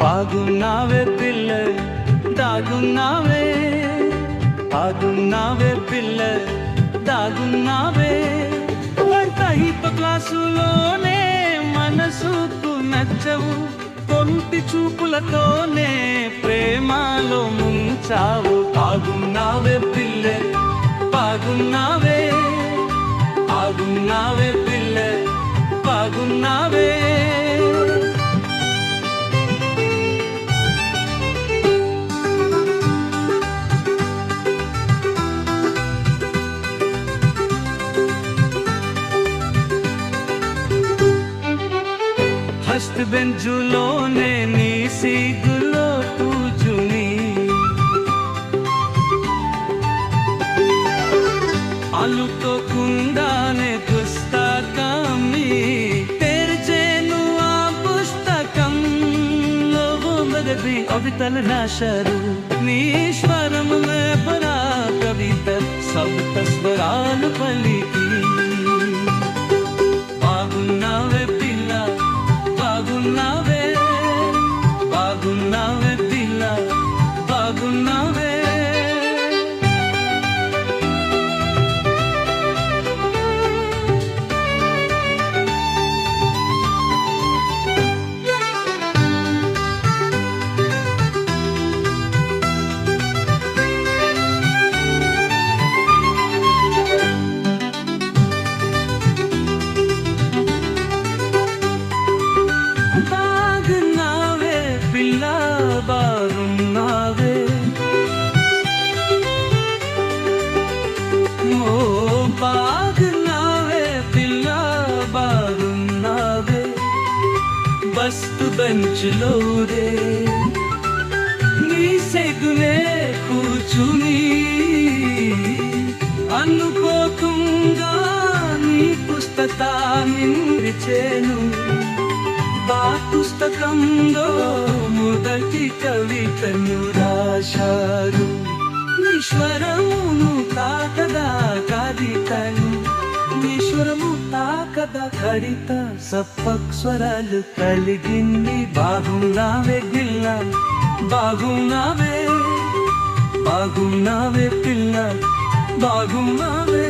బాగున్నావే పిల్ల దాగున్నావే. బాగున్నావే పిల్ల దాగున్నావే. వంట క్లాసులోనే మనసుకు నచ్చవు. కొంటి చూపులతోనే ప్రేమలో ముంచావు. బాగున్నావే పిల్ల పాగున్నావే బాగున్నావే పిల్ల పాగున్నావే बेंचुलों ने नीसी गुलो तू चुनी आलू तो कुंदा ने दुस्ता कामी तेर चेनु आपुस्ता कम लोगों मददी अवितल नाशरु नीश्वरम में परा कविता सब तस्वराल पली బాగున్నావే. ఓ బాగున్నావే పిల్ల బాగున్నావే. బస్తు బెంచ్లో రే నీ సెగులే కూర్చుని అనుకోకుండా నీ పుస్తకాన్ని చేను పుస్తకంలో మొదటి కవితను రాశారు. విశ్వరమును తాకదా కవితను విశ్వరము తాకదా కడిత సప్పక్స్వరాలు కలిగింది. బాగున్నావే పిల్ల బాగున్నావే బాగున్నావే పిల్ల బాగున్నావే